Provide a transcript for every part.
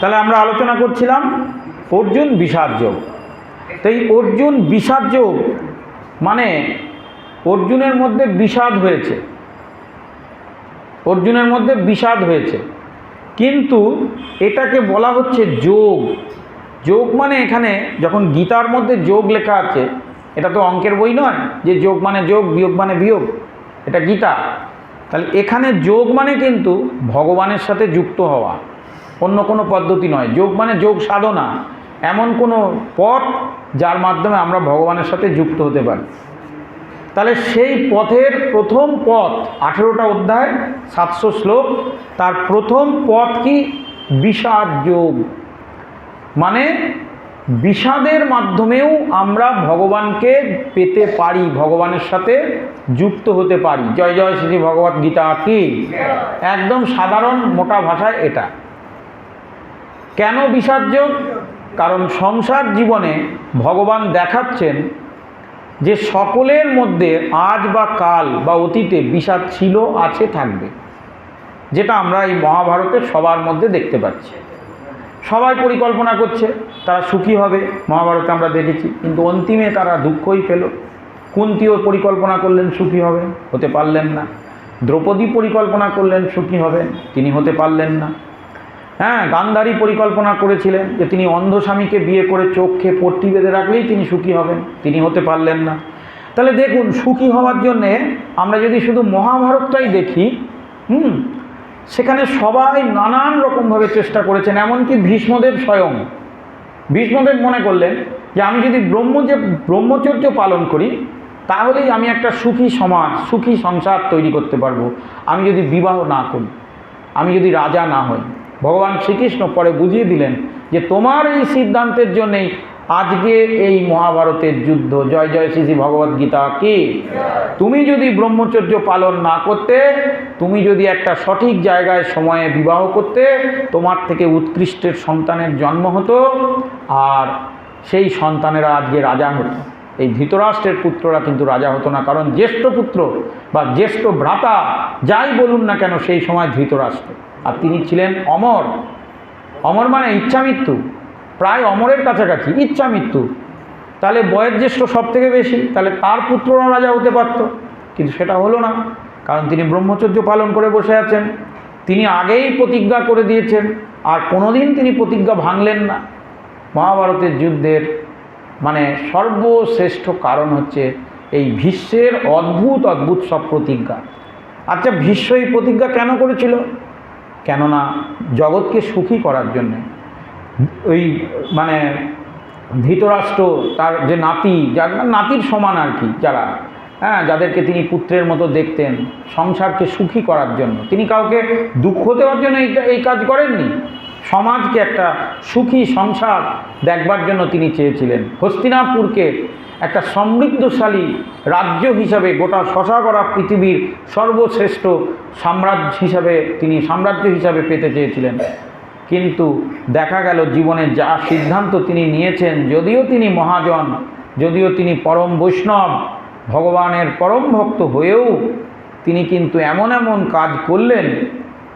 তাহলে আমরা আলোচনা করছিলাম অর্জুন বিষাদ যোগ তো এই অর্জুন বিষাদ যোগ মানে অর্জুনের মধ্যে বিষাদ হয়েছে। অর্জুনের মধ্যে বিষাদ হয়েছে। কিন্তু এটাকে বলা হচ্ছে যোগ। যোগ মানে এখানে যখন গীতার মধ্যে যোগ লেখা আছে, এটা তো অঙ্কের বই নয় যে যোগ মানে যোগ, বিয়োগ মানে বিয়োগ, এটা গীতা। তাহলে এখানে যোগ মানে কিন্তু ভগবানের সাথে যুক্ত হওয়া। অন্য কোনো পদ্ধতি নয়। যোগ মানে যোগ সাধনা। এমন কোনো পথ যার মাধ্যমে আমরা ভগবানের সাথে যুক্ত হতে পারি। তাহলে সেই পথের প্রথম পথ, আঠেরোটা অধ্যায়, সাতশো শ্লোক, তার প্রথম পথ কি? বিষাদ যোগ। মানে বিষাদের মাধ্যমেও আমরা ভগবানকে পেতে পারি, ভগবানের সাথে যুক্ত হতে পারি। জয় জয় শ্রী ভগবত গীতা কি? একদম সাধারণ মোটা ভাষায় এটা। কেন বিষাদ যোগ কারণ সংসার জীবনে ভগবান দেখাচ্ছেন যে সকলের মধ্যে আজ বা কাল বা অতীতে বিষাদ ছিল, আছে, থাকবে। যেটা আমরা এই মহাভারতের সবার মধ্যে দেখতে পাচ্ছি। সবাই পরিকল্পনা করছে, তারা সুখী হবে, মহাভারতে আমরা দেখেছি। কিন্তু অন্তিমে তারা দুঃখই পেল। কুন্তিও পরিকল্পনা করলেন, সুখী হবে, হতে পারলেন না। দ্রৌপদী পরিকল্পনা করলেন, সুখী হবেন, তিনি হতে পারলেন না। হ্যাঁ গান্ধারী পরিকল্পনা করেছিলেন যে তিনি অন্ধ স্বামীকে বিয়ে করে চোখে পট্টি বেঁধে রাখলেই তিনি সুখী হবেন। তিনি হতে পারলেন না। তাহলে দেখুন, সুখী হওয়ার জন্যে আমরা যদি শুধু মহাভারতটাই দেখি, হুম, সেখানে সবাই নানান রকমভাবে চেষ্টা করেছেন, এমনকি ভীষ্মদেব স্বয়ং। ভীষ্মদেব মনে করলেন যে আমি যদি ব্রহ্ম যে ব্রহ্মচর্য পালন করি, তাহলেই আমি একটা সুখী সমাজ, সুখী সংসার তৈরি করতে পারব। আমি যদি বিবাহ না করি, আমি যদি রাজা না হই। ভগবান শ্রীকৃষ্ণ পরে বুঝিয়ে দিলেন যে তোমার এই সিদ্ধান্তের জন্যেই আজকে এই মহাভারতের যুদ্ধ। জয় জয় শ্রী শ্রী ভগবদ গীতা কি? তুমি যদি ব্রহ্মচর্য পালন না করতে, তুমি যদি একটা সঠিক জায়গায় সময়ে বিবাহ করতে, তোমার থেকে উৎকৃষ্টের সন্তানের জন্ম হতো আর সেই সন্তানেরা আজকে রাজা হতো। এই ধৃতরাষ্ট্রের পুত্ররা কিন্তু রাজা হতো না, কারণ জ্যেষ্ঠ পুত্র বা জ্যেষ্ঠ ভ্রাতা যাই বলুন না কেন সেই সময় ধৃতরাষ্ট্র। আর তিনি ছিলেন অমর। অমর মানে ইচ্ছা মৃত্যু। প্রায় অমরের কাছাকাছি, ইচ্ছা মৃত্যু। তাহলে বয়োজ্যেষ্ঠ সব থেকে বেশি, তাহলে তার পুত্ররা রাজা হতে পারত। কিন্তু সেটা হলো না, কারণ তিনি ব্রহ্মচর্য পালন করে বসে আছেন। তিনি আগেই প্রতিজ্ঞা করে দিয়েছেন, আর কোনোদিন তিনি প্রতিজ্ঞা ভাঙলেন না। মহাভারতের যুদ্ধের মানে সর্বশ্রেষ্ঠ কারণ হচ্ছে এই ভীষ্মের অদ্ভুত অদ্ভুত সব প্রতিজ্ঞা। আচ্ছা ভীষ্ম এই প্রতিজ্ঞা কেন করেছিল? কেননা জগৎকে সুখী করার জন্যে ওই মানে ধৃতরাষ্ট্র, তার যে নাতি, যার নাতির সমান আর কি যারা হ্যাঁ যাদেরকে তিনি পুত্রের মতো দেখতেন, সংসারকে সুখী করার জন্য। তিনি কাউকে দুঃখ দেওয়ার জন্য এই এই কাজ করেননি। সমাজকে একটা সুখী সংসার দেখবার জন্য তিনি চেয়েছিলেন। হস্তিনাপুরকে একটা সমৃদ্ধশালী রাজ্য হিসাবে গোটা শশাগড়া পৃথিবীর সর্বশ্রেষ্ঠ সাম্রাজ্য হিসাবে তিনি সাম্রাজ্য হিসাবে পেতে চেয়েছিলেন। কিন্তু দেখা গেল জীবনে যা সিদ্ধান্ত তিনি নিয়েছেন, যদিও তিনি মহাজন, যদিও তিনি পরম বৈষ্ণব, ভগবানের পরম ভক্ত হয়েও তিনি কিন্তু এমন এমন কাজ করলেন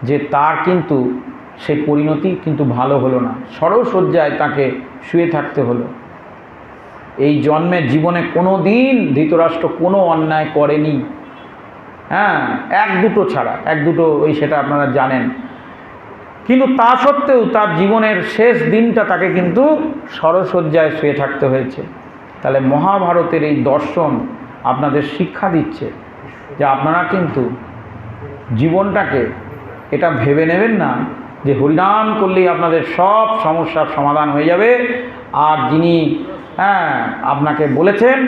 যে তার কিন্তু সেই পরিণতি কিন্তু ভালো হলো না। সরসজ্জায় তাকে শুয়ে থাকতে হলো। এই জন্মের জীবনে কোনো দিন ধৃতরাষ্ট্র কোনো অন্যায় করেনি। হ্যাঁ এক দুটো ছাড়া, এক দুটো ওই সেটা আপনারা জানেন। কিন্তু তা সত্ত্বেও তার জীবনের শেষ দিনটা তাকে কিন্তু সরসজ্জায় শুয়ে থাকতে হয়েছে। তাহলে মহাভারতের এই দর্শন আপনাদের শিক্ষা দিচ্ছে যে আপনারা কিন্তু জীবনটাকে, এটা ভেবে নেবেন না যে হরিনাম করলেই আপনাদের সব সমস্যার সমাধান হয়ে যাবে। আর যিনি হ্যাঁ আপনাকে বলেছেন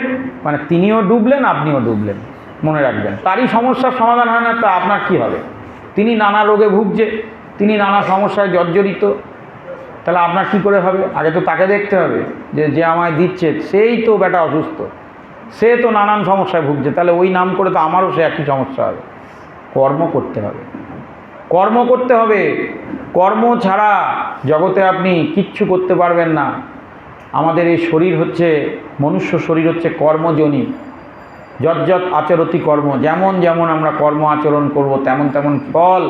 মানে তিনিও ডুবলেন, আপনিও ডুবলেন। মনে রাখবেন, তারই সমস্যার সমাধান হয় না, তা আপনার কি হবে? তিনি নানা রোগে ভুগছে, তিনি নানা সমস্যায় জর্জরিত। তাহলে আপনার কি করে হবে? আগে তো তাকে দেখতে হবে, যে যে আমায় দিচ্ছে, সেই তো বেটা অসুস্থ। সে তো নানান সমস্যায় ভুগছে, তাহলে ওই নাম করে তো আমারও সে একই সমস্যা হবে। কর্ম করতে হবে। কর্ম করতে হবে। কর্ম ছাড়া জগতে আপনি কিচ্ছু করতে পারবেন না। আমাদের এই শরীর হচ্ছে, মনুষ্য শরীর হচ্ছে কর্মজনী। যজ্জত আচরতি কর্ম, যেমন যেমন আমরা কর্ম আচরণ করব, তেমন তেমন ফল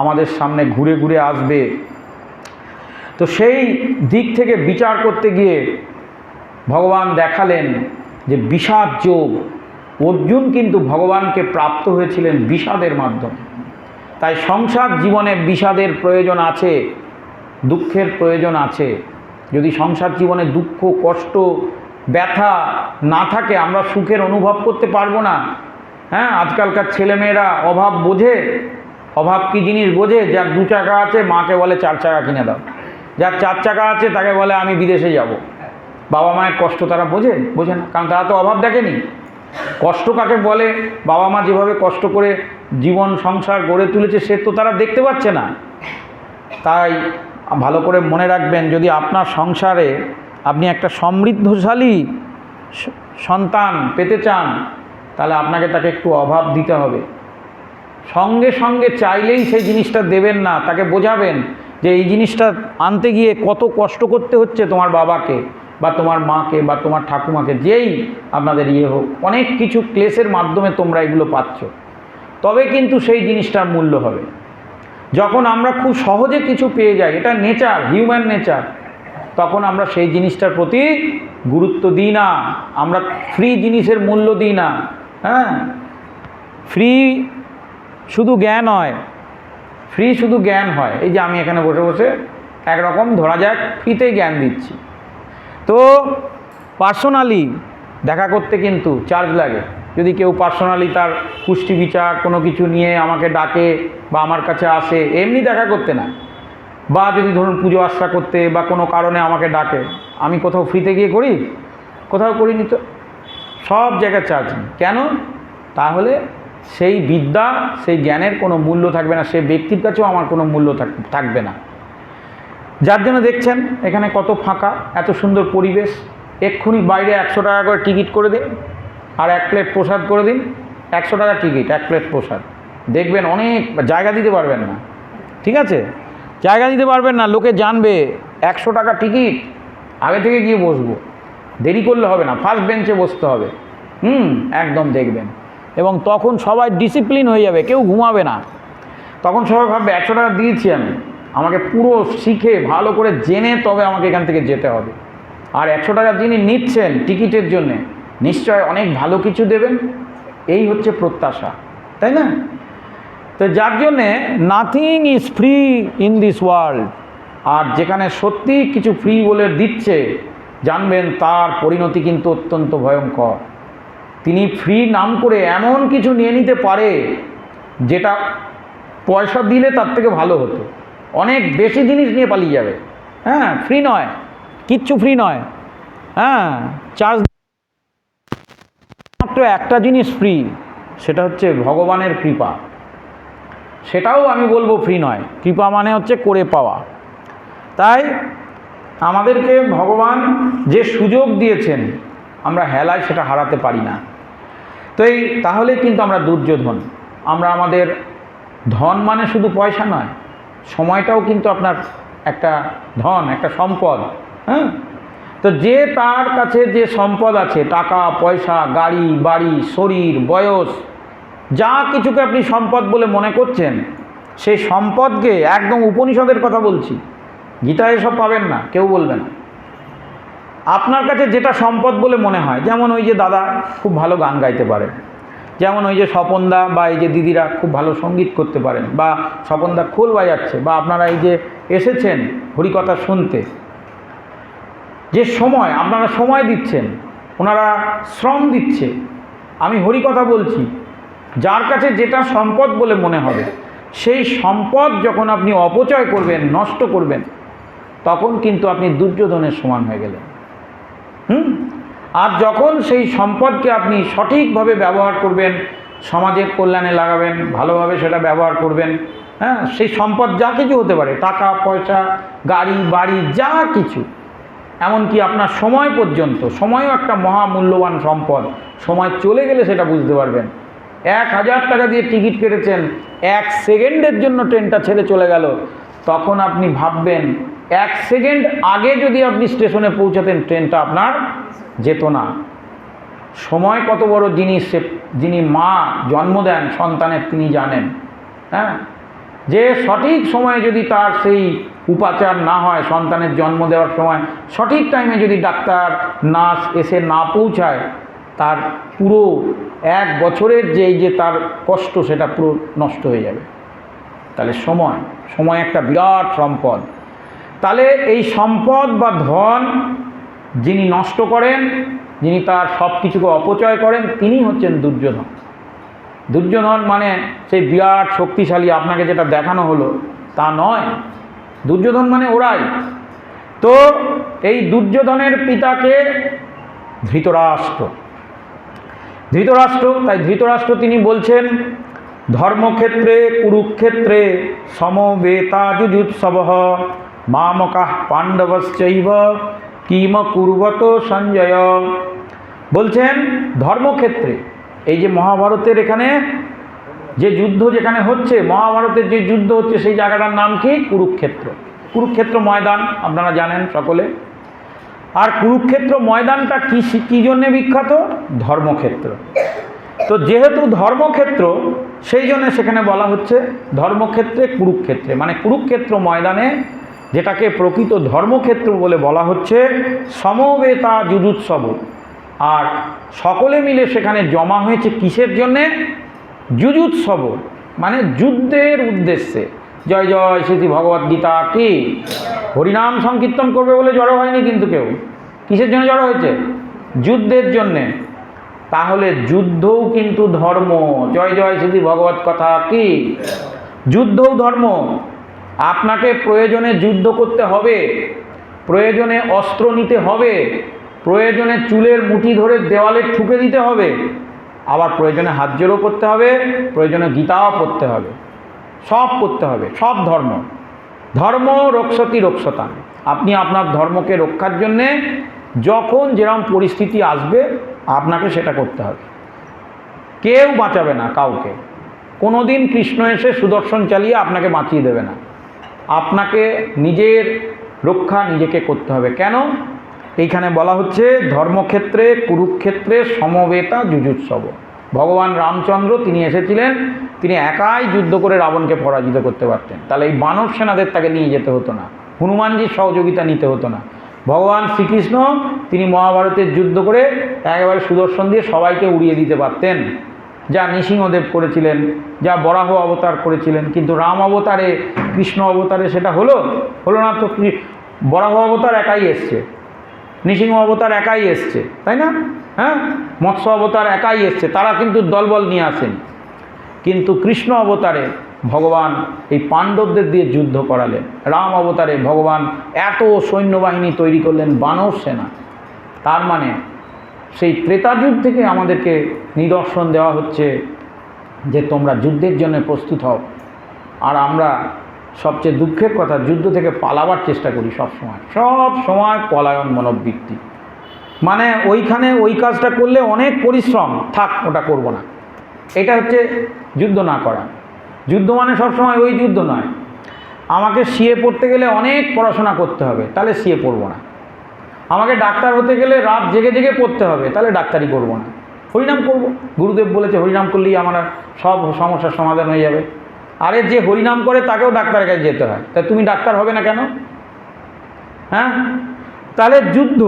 আমাদের সামনে ঘুরে ঘুরে আসবে। তো সেই দিক থেকে বিচার করতে গিয়ে ভগবান দেখালেন যে বিষাদ যোগ, অর্জুন কিন্তু ভগবানকে প্রাপ্ত হয়েছিলেন বিষাদের মাধ্যমে। তাই সংসার জীবনে বিষাদের প্রয়োজন আছে, দুঃখের প্রয়োজন আছে। যদি সংসার জীবনে দুঃখ, কষ্ট, ব্যথা না থাকে, আমরা সুখের অনুভব করতে পারব না। হ্যাঁ আজকালকার ছেলেমেয়েরা অভাব বোঝে। অভাব কী জিনিস বোঝে? যার দু চাকা আছে, মাকে বলে চার চাকা কিনে দাও। যার চার চাকা আছে, তাকে বলে আমি বিদেশে যাব। বাবা মায়ের কষ্ট তারা বোঝে? বোঝে না। কারণ তারা তো অভাব দেখেনি। কষ্ট কাকে বলে? বাবা মা যেভাবে কষ্ট করে জীবন, সংসার গড়ে তুলেছে, সে তো তারা দেখতে পাচ্ছে না। তাই ভালো করে মনে রাখবেন, যদি আপনার সংসারে আপনি একটা সমৃদ্ধশালী সন্তান পেতে চান, তাহলে আপনাকে তাকে একটু অভাব দিতে হবে। সঙ্গে সঙ্গে চাইলেই সেই জিনিসটা দেবেন না, তাকে বোঝাবেন যে এই জিনিসটা আনতে গিয়ে কত কষ্ট করতে হচ্ছে তোমার বাবাকে বা তোমার মাকে বা তোমার ঠাকুমাকে, যেই আপনাদের ইয়ে হোক, অনেক কিছু ক্লেশের মাধ্যমে তোমরা এগুলো পাচ্ছ। তবে কিন্তু সেই জিনিসটার মূল্য হবে। যখন আমরা খুব সহজে কিছু পেয়ে যাই, এটা নেচার হিউম্যান নেচার তখন আমরা সেই জিনিসটার প্রতি গুরুত্ব দিই না। আমরা ফ্রি জিনিসের মূল্য দিই না। হ্যাঁ? ফ্রি শুধু জ্ঞান হয়। ফ্রি শুধু জ্ঞান হয়। এই যে আমি এখানে বসে বসে একরকম ধরা যাক ফ্রিতে জ্ঞান দিচ্ছি। তো পার্সোনালি দেখা করতে কিন্তু চার্জ লাগে। যদি কেউ পার্সোনালি তার পুষ্টি বিচার কোনো কিছু নিয়ে আমাকে ডাকে বা আমার কাছে আসে, এমনি দেখা করতে না। বা যদি ধরুন পুজো আশ্রা করতে বা কোনো কারণে আমাকে ডাকে, আমি কোথাও ফ্রিতে গিয়ে করি? কোথাও করিনি তো? সব জায়গায় চার্জ কেন? তাহলে সেই বিদ্যা, সেই জ্ঞানের কোনো মূল্য থাকবে না সে ব্যক্তির কাছেও আমার কোনো মূল্য থাক- থাকবে না। যার জন্য দেখছেন, এখানে কত ফাঁকা, এত সুন্দর পরিবেশ। এক্ষুনি বাইরে একশো টাকা করে টিকিট করে দিন। আর এক প্লেট প্রসাদ করে দিন। একশো টাকা টিকিট এক প্লেট প্রসাদ। দেখবেন অনেক জায়গা দিতে পারবেন না। ঠিক আছে? জায়গা দিতে পারবেন না, লোকে জানবে, একশো টাকা টিকিট আগে থেকে গিয়ে বসবো। দেরি করলে হবে না ফার্স্ট বেঞ্চে বসতে হবে। হুম, একদম দেখবেন। এবং তখন সবাই ডিসিপ্লিন হয়ে যাবে, কেউ ঘুমাবে না। তখন সবাই ভাববে, একশো টাকা দিয়েছি আমি। আমাকে পুরো শিখে, ভালো করে জেনে তবে আমাকে এখান থেকে যেতে হবে। আর একশো টাকা যিনি নিচ্ছেন টিকিটের জন্যে নিশ্চয় অনেক ভালো কিছু দেবেন। এই হচ্ছে প্রত্যাশা, তাই না? তো যার জন্যে nothing is free in this world আর যেখানে সত্যি কিছু ফ্রি বলে দিচ্ছে, জানবেন তার পরিণতি কিন্তু অত্যন্ত ভয়ঙ্কর। তিনি ফ্রি নাম করে এমন কিছু নিয়ে নিতে পারে, যেটা পয়সা দিলে তার থেকে ভালো হতো। অনেক বেশি জিনিস নিয়ে পালিয়ে যাবে। হ্যাঁ ফ্রি নয়, কিচ্ছু ফ্রি নয়। হ্যাঁ চার্জ একটা জিনিস ফ্রি সেটা হচ্ছে ভগবানের কৃপা। সেটাও আমি বলব ফ্রি নয়, কৃপা মানে হচ্ছে করে পাওয়া। তাই আমাদেরকে ভগবান যে সুযোগ দিয়েছেন, আমরা হেলায় সেটা হারাতে পারি না। তো এই, তাহলে কিন্তু আমরা দুর্যোধন। আমরা আমাদের ধন মানে শুধু পয়সা নয়, সময়টাও কিন্তু আপনার একটা ধন, একটা সম্পদ হ্যাঁ? তো যে তার কাছে যে সম্পদ আছে, টাকা, পয়সা, গাড়ি, বাড়ি, শরীর, বয়স, যা কিছুকে আপনি সম্পদ বলে মনে করছেন, সেই সম্পদকে একদম উপনিষদের কথা বলছি। গীতায় এসব পাবেন না, কেউ বলবে না। আপনার কাছে যেটা সম্পদ বলে মনে হয়, যেমন ওই যে দাদা খুব ভালো গান গাইতে পারে, যেমন ওই যে স্বপনদা বা এই যে দিদিরা খুব ভালো সংগীত করতে পারেন, বা স্বপনদা খোল বাজাচ্ছে, বা আপনারা এই যে এসেছেন হরিকথা শুনতে যে সময়, আপনারা সময় দিচ্ছেন, ওনারা শ্রম দিচ্ছে। আমি হরিকথা বলছি, যার কাছে যেটা সম্পদ বলে মনে হবে, সেই সম্পদ যখন আপনি অপচয় করবেন, নষ্ট করবেন, তখন কিন্তু আপনি দুর্যোধনের সমান হয়ে গেলেন। হুম? আর যখন সেই সম্পদকে আপনি সঠিকভাবে ব্যবহার করবেন, সমাজের কল্যাণে লাগাবেন, ভালোভাবে সেটা ব্যবহার করবেন হ্যাঁ সেই সম্পদ যা কিছু হতে পারে, টাকা, পয়সা, গাড়ি, বাড়ি, যা কিছু এমনকি আপনার সময় পর্যন্ত, সময়ও একটা মহামূল্যবান সম্পদ, সময় চলে গেলে সেটা বুঝতে পারবেন। এক হাজার টাকা দিয়ে টিকিট কেটেছেন, এক সেকেন্ডের জন্য ট্রেনটা ছেড়ে চলে গেল। তখন আপনি ভাববেন, এক সেকেন্ড আগে যদি আপনি স্টেশনে পৌঁছাতেন, ট্রেনটা আপনার যেত না। সময় কত বড় জিনিস সে, যিনি মা জন্ম দেন, সন্তানের তিনি জানেন। হ্যাঁ? যে সঠিক সময়ে যদি তার সেই উপাচার না হয়, সন্তানের জন্ম দেওয়ার সময় সঠিক টাইমে যদি ডাক্তার, নার্স এসে না পৌঁছায়, তার পুরো এক বছরের যে এই যে তার কষ্ট, সেটা পুরো নষ্ট হয়ে যাবে। তাহলে সময় সময় একটা বিরাট সম্পদ। তাহলে এই সম্পদ বা ধন যিনি নষ্ট করেন, যিনি তার সব কিছুকে অপচয় করেন, তিনি হচ্ছেন দুর্যোধন। দুর্যোধন মানে সেই বিরাট শক্তিশালী, আপনাকে যেটা দেখানো হলো, তা নয়। দুর্যোধন মানে ওরাই। তো এই দুর্যোধনের পিতাকে ধৃতরাষ্ট্র। ধৃতরাষ্ট্র, তাই ধৃতরাষ্ট্র তিনি বলছেন, ধর্মক্ষেত্রে, কুরুক্ষেত্রে সমবেতা যুজুৎসব মামকাহ পাণ্ডবশ্চৈব, কিম কুর্বত সঞ্জয়। বলছেন, ধর্মক্ষেত্রে, এই যে মহাভারতের এখানে যে যুদ্ধ যেখানে হচ্ছে, মহাভারতের যে যুদ্ধ হচ্ছে, সেই জায়গাটার নাম কি? কুরুক্ষেত্র। কুরুক্ষেত্র ময়দান, আপনারা জানেন সকলে। আর কুরুক্ষেত্র ময়দানটা কী কী জন্যে বিখ্যাত? ধর্মক্ষেত্র। তো যেহেতু ধর্মক্ষেত্র, সেই জন্য সেখানে বলা হচ্ছে ধর্মক্ষেত্রে কুরুক্ষেত্রে। মানে কুরুক্ষেত্র ময়দানে যেটাকে প্রকৃত ধর্মক্ষেত্র বলে বলা হচ্ছে, সমবেতা যুদুৎসব আর সকলে মিলে সেখানে জমা হয়েছে কিসের জন্যে? যুজুৎসব মানে যুদ্ধের উদ্দেশ্যে। জয় জয় শ্রী ভগবদ্ গীতা কি? হরিনাম সংকীর্তন করবে বলে জড়ো হয়নি কিন্তু কেউ। কিসের জন্য জড়ো হয়েছে? যুদ্ধের জন্যে। তাহলে যুদ্ধও কিন্তু ধর্ম। জয় জয় শ্রী ভগবত কথা কি? যুদ্ধও ধর্ম। আপনাকে প্রয়োজনে যুদ্ধ করতে হবে। প্রয়োজনে অস্ত্র নিতে হবে। প্রয়োজনে চুলের মুঠি ধরে দেওয়ালে ঠুকে দিতে হবে। আবার প্রয়োজনে হাত জোড়ও করতে হবে, প্রয়োজনে গীতাও পড়তে হবে। সব করতে হবে, সব ধর্ম। ধর্ম রক্ষতি রক্ষতান আপনি আপনার ধর্মকে রক্ষার জন্যে যখন যেরকম পরিস্থিতি আসবে, আপনাকে সেটা করতে হবে। কেউ বাঁচাবে না কাউকে। কোনো দিন কৃষ্ণ এসে সুদর্শন চালিয়ে আপনাকে বাঁচিয়ে দেবে না। আপনাকে নিজের রক্ষা নিজেকে করতে হবে। কেন? এইখানে বলা হচ্ছে ধর্মক্ষেত্রে, কুরুক্ষেত্রে সমবেতা যুজুৎসব। ভগবান রামচন্দ্র তিনি এসেছিলেন, তিনি একাই যুদ্ধ করে রাবণকে পরাজিত করতে পারতেন। তাহলে এই বানর সেনাদের তাকে নিয়ে যেতে হতো না, হনুমানজির সহযোগিতা নিতে হতো না। ভগবান শ্রীকৃষ্ণ তিনি মহাভারতের যুদ্ধ করে একেবারে সুদর্শন দিয়ে সবাইকে উড়িয়ে দিতে পারতেন। যা নৃসিংহদেব করেছিলেন, যা বরাহ অবতার করেছিলেন, কিন্তু রাম অবতারে, কৃষ্ণ অবতারে সেটা হলো হলো না তো বরাহ অবতার একাই এসছে। নৃসিংহ অবতার একাই এসছে, তাই না? হ্যাঁ? মৎস্য অবতার একাই এসছে, তারা কিন্তু দলবল নিয়ে আসেন। কিন্তু কৃষ্ণ অবতারে ভগবান এই পাণ্ডবদের দিয়ে যুদ্ধ করালেন। রাম অবতারে ভগবান এত সৈন্যবাহিনী তৈরি করলেন বানর সেনা। তার মানে সেই ত্রেতাযুগ থেকে আমাদেরকে নিদর্শন দেওয়া হচ্ছে যে তোমরা যুদ্ধের জন্য প্রস্তুত হও। আর আমরা সবচেয়ে দুঃখের কথা, যুদ্ধ থেকে পালাবার চেষ্টা করি সব সময় সব সময় পলায়ন মনোবৃত্তি। মানে ওইখানে ওই কাজটা করলে অনেক পরিশ্রম, থাক, ওটা করব না। এটা হচ্ছে যুদ্ধ না করা। যুদ্ধ মানে সবসময় ওই যুদ্ধ নয়। আমাকে সিএ পড়তে গেলে অনেক পড়াশোনা করতে হবে, তাহলে সিএ পড়ব না। আমাকে ডাক্তার হতে গেলে রাত জেগে জেগে পড়তে হবে, তাহলে ডাক্তারি করব না। হরিনাম করব। গুরুদেব বলেছে, হরিনাম করলেই আমার সব সমস্যার সমাধান হয়ে যাবে। আরে যে হরিনাম করে তাকেও ডাক্তারের কাছে যেতে হয়। তা তুমি ডাক্তার হবে না কেন? হ্যাঁ? তাহলে যুদ্ধ,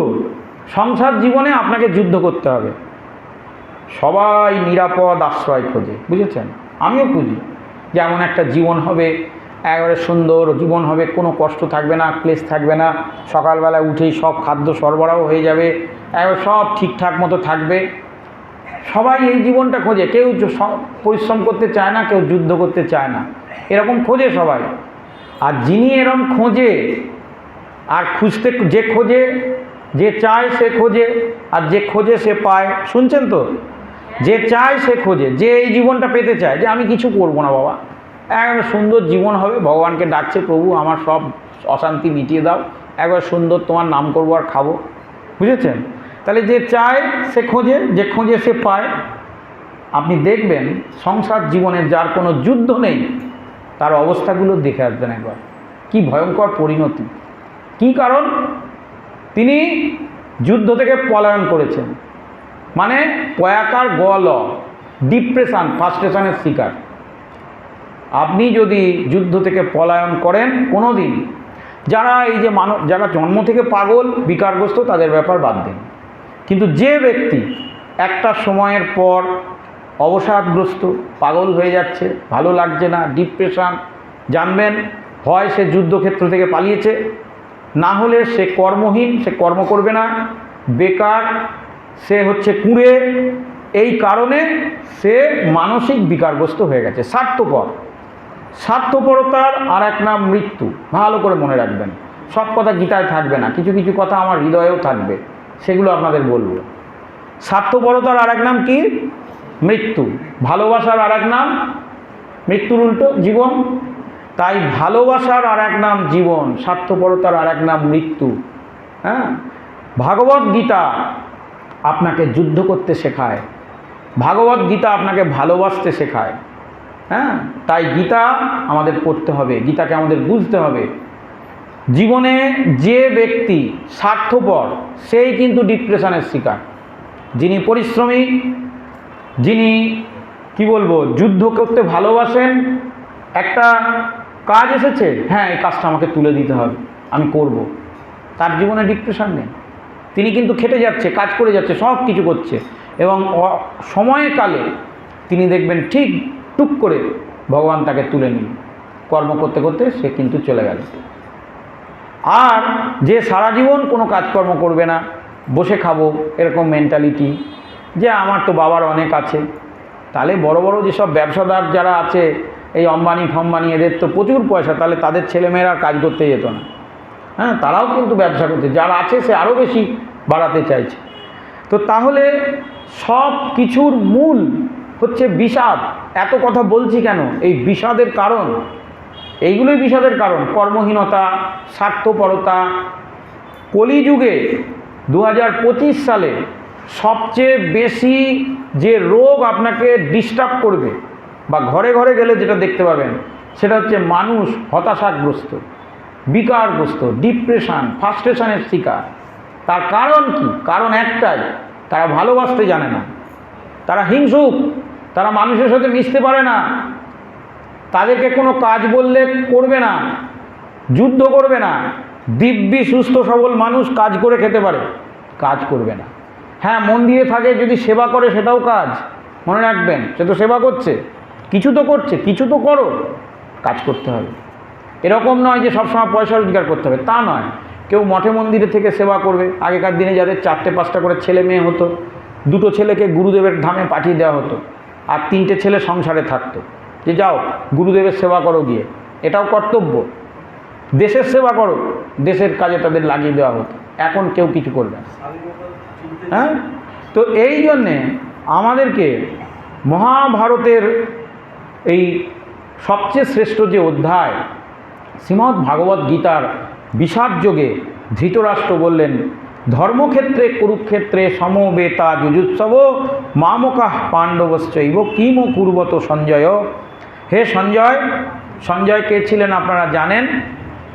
সংসার জীবনে আপনাকে যুদ্ধ করতে হবে। সবাই নিরাপদ আশ্রয় খোঁজে, বুঝেছেন? আমিও খুঁজি যে এমন একটা জীবন হবে, একেবারে সুন্দর জীবন হবে, কোনো কষ্ট থাকবে না, ক্লেশ থাকবে না সকালবেলা উঠেই সব খাদ্য সরবরাহ হয়ে যাবে, একবার সব ঠিকঠাক মতো থাকবে। সবাই এই জীবনটা খোঁজে। কেউ পরিশ্রম করতে চায় না, কেউ যুদ্ধ করতে চায় না। এরকম খোঁজে সবাই। আর যিনি এরকম খোঁজে, আর খুঁজতে যে খোঁজে, যে চায় সে খোঁজে, আর যে খোঁজে সে পায়। শুনছেন তো? যে চায় সে খোঁজে, যে এই জীবনটা পেতে চায়, যে আমি কিছু করব না বাবা। একবার সুন্দর জীবন হবে, ভগবানকে ডাকছে, প্রভু, আমার সব অশান্তি মিটিয়ে দাও। একবার সুন্দর তোমার নাম করব আর খাব। বুঝেছেন? তাহলে যে চায়, সে খোঁজে, যে খোঁজে সে পায়। আপনি দেখবেন সংসার জীবনের যার কোনো যুদ্ধ নেই, তার অবস্থাগুলো দেখে আসবেন একবার। কি ভয়ঙ্কর পরিণতি। কি কারণ? তিনি যুদ্ধ থেকে পলায়ন করেছেন। মানে পয়াকার গল, ডিপ্রেশন ফার্স্টেশনের শিকার। আপনি যদি যুদ্ধ থেকে পলায়ন করেন কোনো দিন যারা এই যে মানব, যারা জন্ম থেকে পাগল, বিকারগ্রস্ত, তাদের ব্যাপার বাদ দিন। কিন্তু যে ব্যক্তি একটা সময়ের পর অবসাদগ্রস্ত, পাগল হয়ে যাচ্ছে, ভালো লাগছে না ডিপ্রেশন জানবেন, হয় সে যুদ্ধক্ষেত্র থেকে পালিয়েছে, না হলে সে কর্মহীন, সে কর্ম করবে না, বেকার, সে হচ্ছে কুঁড়ে, এই কারণে সে মানসিক বিকারগ্রস্ত হয়ে গেছে, স্বার্থপর। স্বার্থপরতার আর এক নাম মৃত্যু, ভালো করে মনে রাখবেন, সব কথা গীতায় থাকবে না, কিছু কিছু কথা আমার হৃদয়েও থাকবে। সেগুলো আপনাদের বলব। স্বার্থপরতার আর এক নাম কি? মৃত্যু। ভালোবাসার আর এক নাম? মৃত্যুর উল্টো, জীবন। তাই ভালোবাসার আর এক নাম জীবন, স্বার্থপরতার আর এক নাম মৃত্যু। হ্যাঁ? ভাগবত গীতা আপনাকে যুদ্ধ করতে শেখায়। ভাগবত গীতা আপনাকে ভালোবাসতে শেখায়। হ্যাঁ? তাই গীতা আমাদের পড়তে হবে। গীতাকে আমাদের বুঝতে হবে। জীবনে যে ব্যক্তি স্বার্থপর, সেই কিন্তু ডিপ্রেশনের শিকার। যিনি পরিশ্রমী, যিনি, কি বলব, যুদ্ধ করতে ভালোবাসেন, একটা কাজ এসেছে হ্যাঁ এই কাজটা আমাকে তুলে দিতে হবে, আমি করব। তার জীবনে ডিপ্রেশন নেই। তিনি কিন্তু খেটে যাচ্ছে, কাজ করে যাচ্ছে, সব কিছু করছে এবং সময়কালে তিনি দেখবেন ঠিক টুক করে ভগবান তাকে তুলে নিল কর্ম করতে করতে সে কিন্তু চলে গেল। আর যে সারা জীবন কোনো কাজকর্ম করবে না, বসে খাব, এরকম মেন্টালিটি যে আমার তো বাবার অনেক আছে। তাহলে বড় বড় যেসব ব্যবসাদার যারা আছে, এই অম্বানি ফম্বানি, এদের তো প্রচুর পয়সা, তাহলে তাদের ছেলেমেয়েরা কাজ করতে যেত না। হ্যাঁ তারাও কিন্তু ব্যবসা করছে, যারা আছে সে আরও বেশি বাড়াতে চাইছে। তো তাহলে সব কিছুর মূল হচ্ছে বিষাদ। এত কথা বলছি কেন? এই বিষাদের কারণ এইগুলোই বিষাদের কারণ, কর্মহীনতা, স্বার্থপরতা। কলিযুগে দু হাজার পঁচিশ সালে সবচেয়ে বেশি যে রোগ আপনাকে ডিস্টার্ব করবে বা ঘরে ঘরে গেলে যেটা দেখতে পাবেন, সেটা হচ্ছে মানুষ হতাশাগ্রস্ত, বিকারগ্রস্ত ডিপ্রেশান ফার্স্ট্রেশনের শিকার। তার কারণ কি? কারণ একটাই, তারা ভালোবাসতে জানে না। তারা হিংসুক, তারা মানুষের সাথে মিশতে পারে না। তাদেরকে কোনো কাজ বললে করবে না, যুদ্ধ করবে না, দিব্যি, সুস্থ, সবল মানুষ কাজ করে খেতে পারে, কাজ করবে না। হ্যাঁ মন্দিরে থাকে যদি সেবা করে সেটাও কাজ, মনে রাখবেন, সে তো সেবা করছে, কিছু তো করছে, কিছু তো করো, কাজ করতে হবে। এরকম নয় যে সবসময় পয়সা রোজগার করতে হবে, তা নয়। কেউ মঠে মন্দিরে থেকে সেবা করবে, আগেকার দিনে যাদের চারটে, পাঁচটা করে ছেলে মেয়ে হতো, দুটো ছেলেকে গুরুদেবের ধামে পাঠিয়ে দেওয়া হতো, আর তিনটে ছেলে সংসারে থাকতো। যে যাও, গুরুদেবের সেবা করো গিয়ে। এটাও কর্তব্য। দেশের সেবা করো, দেশের কাজে তাদের লাগিয়ে দেওয়া হতো এখন কেউ কিছু করবে হ্যাঁ? তো এই জন্যে আমাদেরকে মহাভারতের এই সবচেয়ে শ্রেষ্ঠ যে অধ্যায়, শ্রীমদ্ ভাগবত গীতার বিষাদ যোগে ধৃতরাষ্ট্র বললেন, ধর্মক্ষেত্রে, কুরুক্ষেত্রে সমবেতা যুজুৎসব মামকাহ পাণ্ডবশ্চৈব, কিম কুর্বত সঞ্জয় হে সঞ্জয় সঞ্জয় কে ছিলেন আপনারা জানেন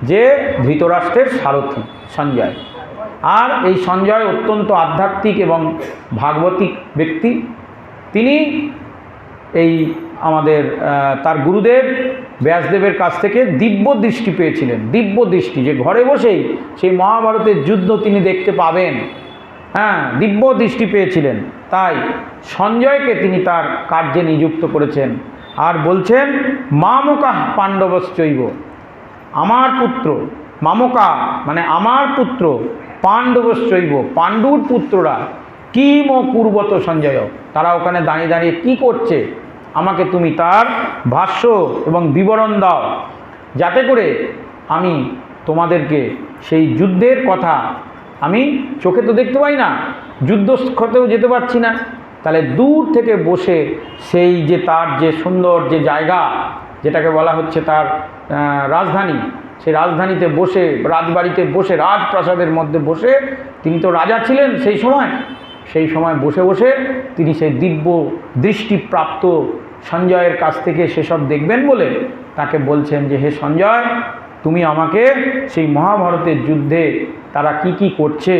যে ধৃতরাষ্ট্রের সারথী, সঞ্জয়। আর এই সঞ্জয় অত্যন্ত আধ্যাত্মিক এবং ভাগবতিক ব্যক্তি। তিনি এই আমাদের তার গুরুদেব ব্যাসদেবের কাছ থেকে দিব্য দৃষ্টি পেয়েছিলেন, দিব্য দৃষ্টি। যে ঘরে বসেই সেই মহাভারতের যুদ্ধ তিনি দেখতে পাবেন। হ্যাঁ দিব্য দৃষ্টি পেয়েছিলেন। তাই সঞ্জয়কে তিনি তার কার্যে নিযুক্ত করেছেন। আর বলছেন, মামকা পাণ্ডবশ্চৈব, আমার পুত্র, মামকা মানে আমার পুত্র পাণ্ডবশ্চৈব, পাণ্ডুর পুত্ররা কিম ও পূর্বত সঞ্জয়, তারা ওখানে দাঁড়িয়ে দাঁড়িয়ে কি করছে? আমাকে তুমি তার ভাষ্য এবং বিবরণ দাও, যাতে করে আমি তোমাদেরকে সেই যুদ্ধের কথা আমি চোখে তো দেখতে পাই না যুদ্ধক্ষতেও যেতে পারছি না। তাহলে দূর থেকে বসে সেই যে তার যে সুন্দর যে জায়গা, যেটাকে বলা হচ্ছে তার রাজধানী, সেই রাজধানীতে বসে, রাজবাড়িতে বসে, রাজপ্রাসাদের মধ্যে বসে তিনি তো রাজা ছিলেন সেই সময়। সেই সময় বসে বসে তিনি সেই দিব্য দৃষ্টিপ্রাপ্ত সঞ্জয়ের কাছ থেকে সেসব দেখবেন বলে তাকে বলছেন যে, হে সঞ্জয়, তুমি আমাকে সেই মহাভারতের যুদ্ধে তারা কি কি করছে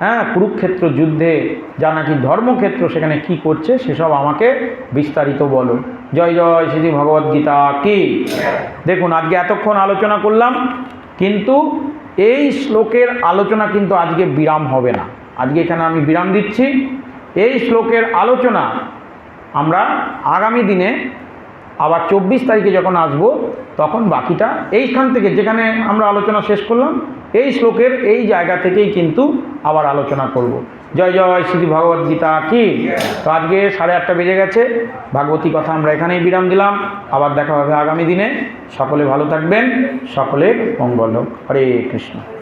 হ্যাঁ কুরুক্ষেত্র যুদ্ধে যা নাকি ধর্মক্ষেত্র সেখানে কি করছে সেসব আমাকে বিস্তারিত বলো জয় জয় শ্রী ভগবদ্গীতা কি? দেখুন, আজকে এতক্ষণ আলোচনা করলাম, কিন্তু এই শ্লোকের আলোচনা কিন্তু আজকে বিরাম হবে না। আজকে এখানে আমি বিরাম দিচ্ছি। এই শ্লোকের আলোচনা আমরা আগামী দিনে আবার চব্বিশ তারিখে যখন আসব, তখন বাকিটা এইখান থেকে, যেখানে আমরা আলোচনা শেষ করলাম, এই শ্লোকের এই জায়গা থেকেই কিন্তু আবার আলোচনা করব। জয় জয় শ্রী ভগবদ গীতা কি? তো আজকে সাড়ে আটটা বেজে গেছে, ভাগবতী কথা আমরা এখানেই বিরাম দিলাম। আবার দেখা হবে আগামী দিনে। সকলে ভালো থাকবেন, সকলের মঙ্গল হোক। হরে কৃষ্ণ।